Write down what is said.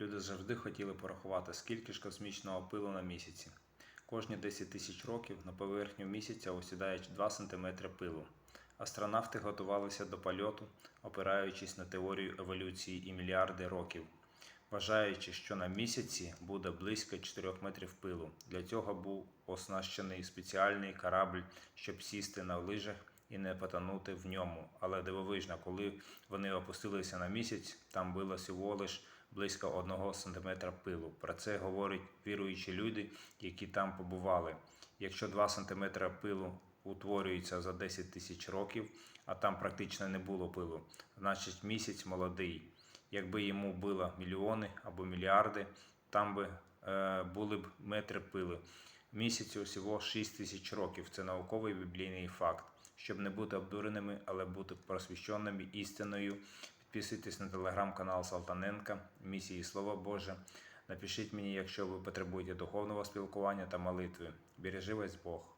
Люди завжди хотіли порахувати, скільки ж космічного пилу на місяці. Кожні 10 тисяч років на поверхню місяця осідає 2 см пилу. Астронавти готувалися до польоту, опираючись на теорію еволюції і мільярди років, вважаючи, що на місяці буде близько 4 метрів пилу. Для цього був оснащений спеціальний корабль, щоб сісти на лижах і не потонути в ньому. Але дивовижно, коли вони опустилися на місяць, там було всього лиш близько 1 см пилу. Про це говорять віруючі люди, які там побували. Якщо 2 см пилу утворюється за 10 тисяч років, а там практично не було пилу, значить місяць молодий. Якби йому було мільйони або мільярди, там би е, були б метри пили. Місяцю всього 6 тисяч років. Це науковий біблійний факт. Щоб не бути обдуреними, але бути просвіщеними істиною. Підписуйтесь на телеграм-канал Салтаненка, місії Слово Боже. Напишіть мені, якщо ви потребуєте духовного спілкування та молитви. Бережи вас Бог.